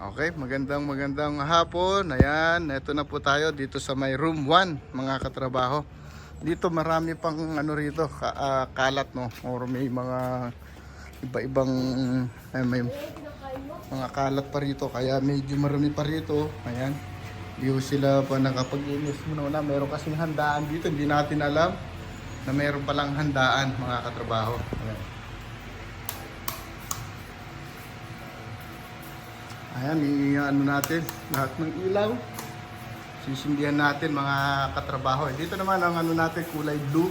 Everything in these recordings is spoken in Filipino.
Okay, magandang magandang hapon. Ayan, eto na po tayo dito sa may room 1, mga katrabaho. Dito marami pang ano rito, ka- ah, kalat no, or may mga iba-ibang ay, may mga kalat pa rito kaya medyo marami pa rito. Ayan. Di sila pa nakapag-inis muna na meron kasing handaan dito, hindi natin alam na meron palang handaan mga katrabaho. Ayan. Ayan, i-ano natin lahat ng ilaw. Sisindihan natin mga katrabaho. Dito naman ang ano natin kulay blue.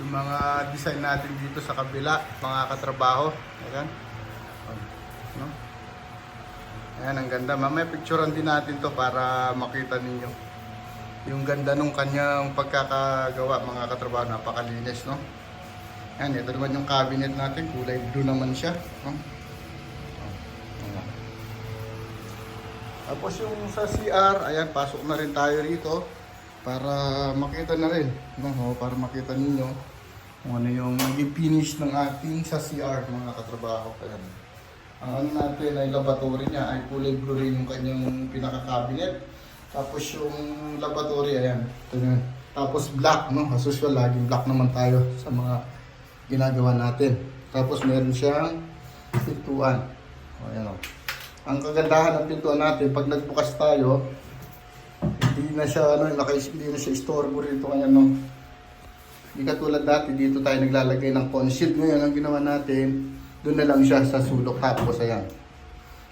Yung mga design natin dito sa kabila, mga katrabaho. Ayan. No? Ayan, ang ganda. Mamaya picturean din natin to para makita ninyo. Yung ganda nung kanyang pagkakagawa, mga katrabaho. Napakalinis, no? Ayan, ito naman yung cabinet natin. Kulay blue naman siya. No? Tapos yung sa CR, ayan, pasok na rin tayo rito para makita na rin, no? Para makita ninyo kung ano yung naging finish ng ating sa CR, mga katrabaho. Ayan. Ang ano natin ay laboratory niya ay kulay blue rin yung kanyang pinaka-cabinet. Tapos yung laboratory, ayan, ito yun. Tapos black, no? As usual, laging black naman tayo sa mga ginagawa natin. Tapos meron siyang pintuan. O, ayan o. Ang kagandahan ng pintuan natin, pag nagbukas tayo, hindi na siya, ano, naka, hindi na siya istorbo rito kaya no. Hindi katulad dati, dito tayo naglalagay ng concealed. Ngayon, ang ginawa natin, doon na lang siya sa sulok. Tapos, ayan.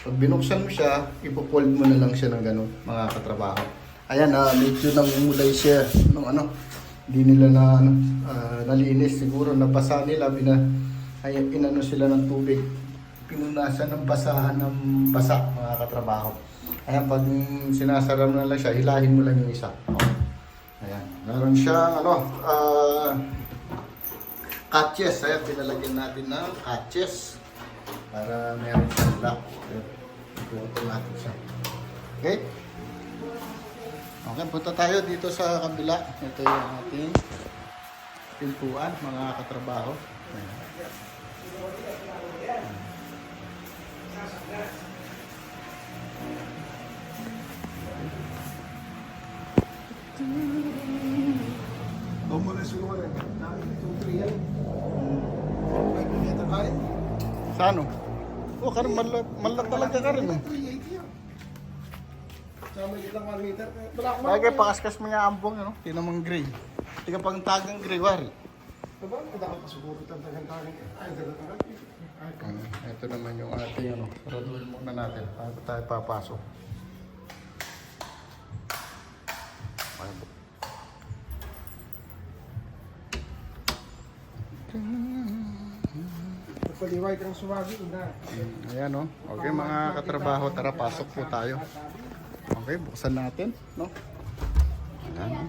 Pag binuksan mo siya, ipopold mo na lang siya ng ganun, mga katrabaho. Ayan, ah, medyo namumulay siya nung ano, hindi nila na, ano, ah, nalinis. Siguro, nabasa nila, bina, ay, inano sila ng tubig pinunasan ng basahan ng basa mga katrabaho. Ayan, pag sinasara mo na lang siya, hilahin mo lang yung isa. Okay. Ayan. Meron siyang ano, ah, catches. Ayan, pinalagyan natin ng catches. Para meron siyang lock. Ayan. automatic siya. Okay? Okay, punta tayo dito sa kabila. Ito yung ating pintuan, mga katrabaho. Ayan. Na siguro rin. Namin itong 3 yan. May pinita kain. Sa ano? Oh, karon malak malak talaga ka rin. eh. 380 yan. Sa may ilang 1 meter. Wala akong Bagay pakaskas mo niya ambong ano, tinamang gray. Tiga pang tagang gray wari. Diba? Akong pasiguro itong tagang-tagang. Ay, Ano, ito naman yung ating ano, roll muna natin bago tayo papasok. Ayan oh. Okay mga katrabaho, tara pasok po tayo. Okay, buksan natin, no? Ayan oh.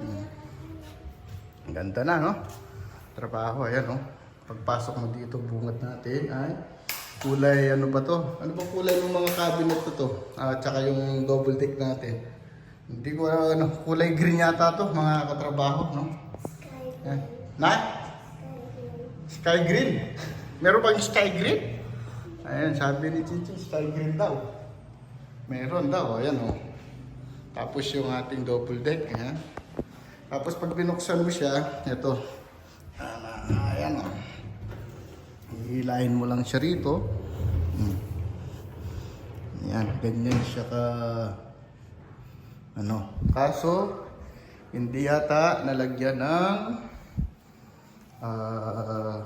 Hmm. Ganda na, no? Trabaho, ayan oh. Pagpasok mo dito, bungat natin ay kulay, ano ba to? Ano bang kulay ng mga cabinet to to? Ah, tsaka yung double deck natin. Hindi ko ano, kulay green yata to, mga katrabaho, no? Ayan. Na? Sky green. Meron bang sky green? Ayan, sabi ni Chichi, sky green daw. Meron daw, ayan o. Tapos yung ating double deck, ayan. Tapos pag binuksan mo siya, ito. Ayan o. Hihilahin mo lang siya rito. Hmm. Ayan, ganyan siya ka... Ano? Kaso, hindi yata nalagyan ng... Ah...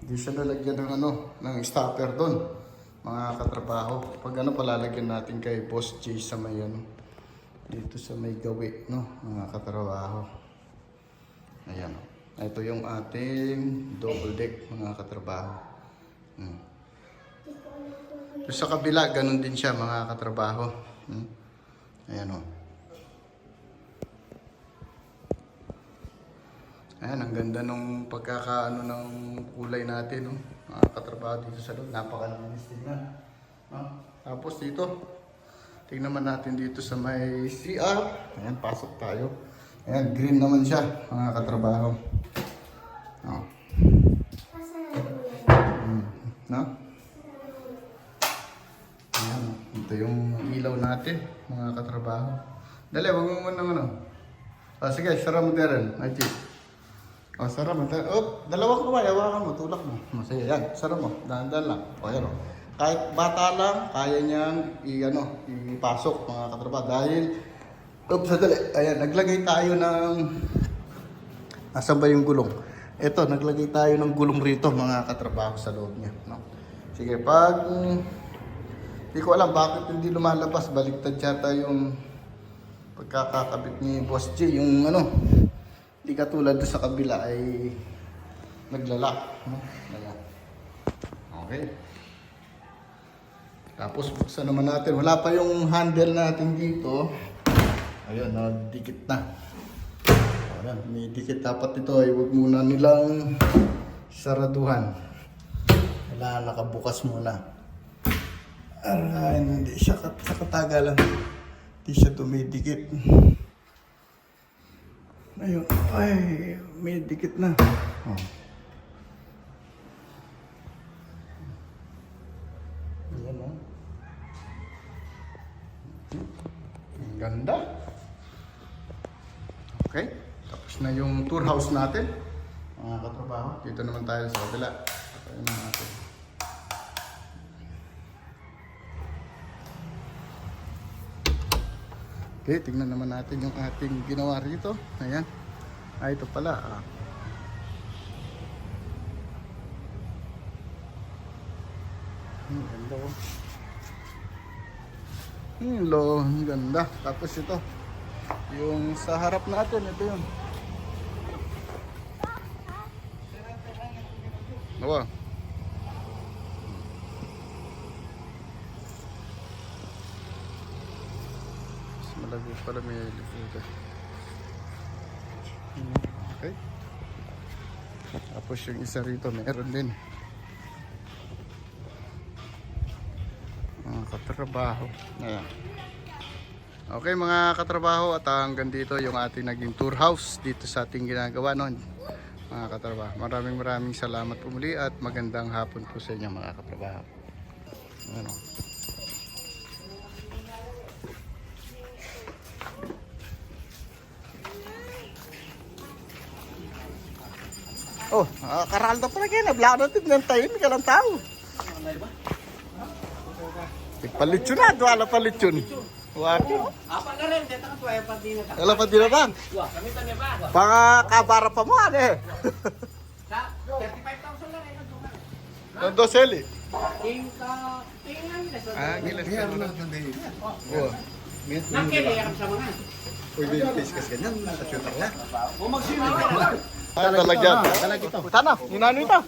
Hindi siya nalagyan ng ano, ng stopper doon. Mga katrabaho. Pag ano, palalagyan natin kay Boss J sa may ano, dito sa may gawi, no? Mga katrabaho. Ayan. oh. Ito yung ating double deck, mga katrabaho. Hmm. Sa kabila, ganun din siya, mga katrabaho. Hmm. Ayan o. Ayan, ang ganda nung pagkakaano ng kulay natin, no? Mga katrabaho dito sa loob, napakalinis din na. No? Tapos dito, tingnan naman natin dito sa may CR. Ayan, pasok tayo. Ayan, green naman siya, mga katrabaho. Oh. Mm. No? Ito yung ilaw natin, mga katrabaho. Dali, wag mo muna ano. Ah, sige, sara mo. Ay, chief. O, sara mo. Da- Oh, dalawang kamay, hawakan mo, tulak mo. O, yan, sara mo. Dahan-dahan lang. O, yan o. Kahit bata lang, kaya niyang i, ano, ipasok mga katrabaho. Dahil, oops, sadali. Ayan, naglagay tayo ng... Asan ba yung gulong? Ito, naglagay tayo ng gulong rito mga katrabaho sa loob niya. No? Sige, pag... Hindi ko alam bakit hindi lumalabas. Baliktad yata yung pagkakakabit ni Boss J. Yung ano, hindi katulad doon sa kabila ay naglalak. No? Ayan. Okay. Tapos buksan naman natin. Wala pa yung handle natin dito. Ayun, dikit na. Ayan, may dikit dapat ito ay huwag muna nilang saraduhan. Kailangan nakabukas muna. Aray, hindi siya kat sa katagalan. Hindi siya dumidikit. Ayun, ay, may dikit na. Oh. Ayan, oh. Ganda. Okay, tapos na yung tour house natin. Mga katrabaho, dito naman tayo sa kabila. Patayin na natin. Okay, tingnan naman natin yung ating ginawa rito. Ayan. Ah, ito pala. Ah. Ang ganda oh. Hmm, lo, ganda. Tapos ito, yung sa harap natin, ito yun. Nawa. Mas malago pala may liputan. Okay. Tapos yung isa rito, meron din. Mga katrabaho. Ayan. Okay mga katrabaho at hanggang dito yung ating naging tour house dito sa ating ginagawa noon. Mga katrabaho. Maraming maraming salamat po at magandang hapon po sa inyo mga katrabaho. Ano. Oh, uh, karaldo pala kayo. Nabla natin ng tayo. May kalang tao. Tigpalitsyon na. Duwala palitsyon. Waki. Apa na rin, dito ka tuwa yung pati na Alam pa din na ba? Panga kabara pa mo ano eh. Sa 35,000 lang eh, seli. King ka, king lang nila sa Ah, gilas ka na. Oh. Nakiliyak sa mga. Pwede yung taste kasi ganyan. Sa shooter na. O magsimaw ka. Ah, talagyan. Talag ito. Sana, ninano ito.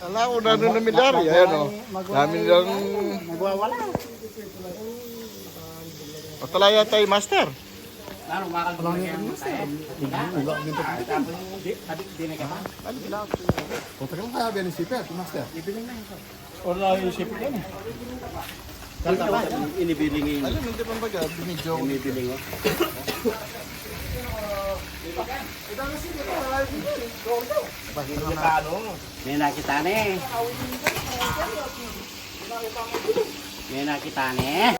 Ala, unano na milyari. Ayan o. Dami nilang... Nagwawala. O talaya tayo, master. Lalo mo na yan tayo. Iba dito. Tapos di na ka. Punta ka lang kaya biyan ni Siper, master. Ibiling na ito. Wala yung sip yan. Kanta ba? Inibiling Alam, hindi pa ba Binidyo. Inibiling mo. May nakita ni. May nakita ni.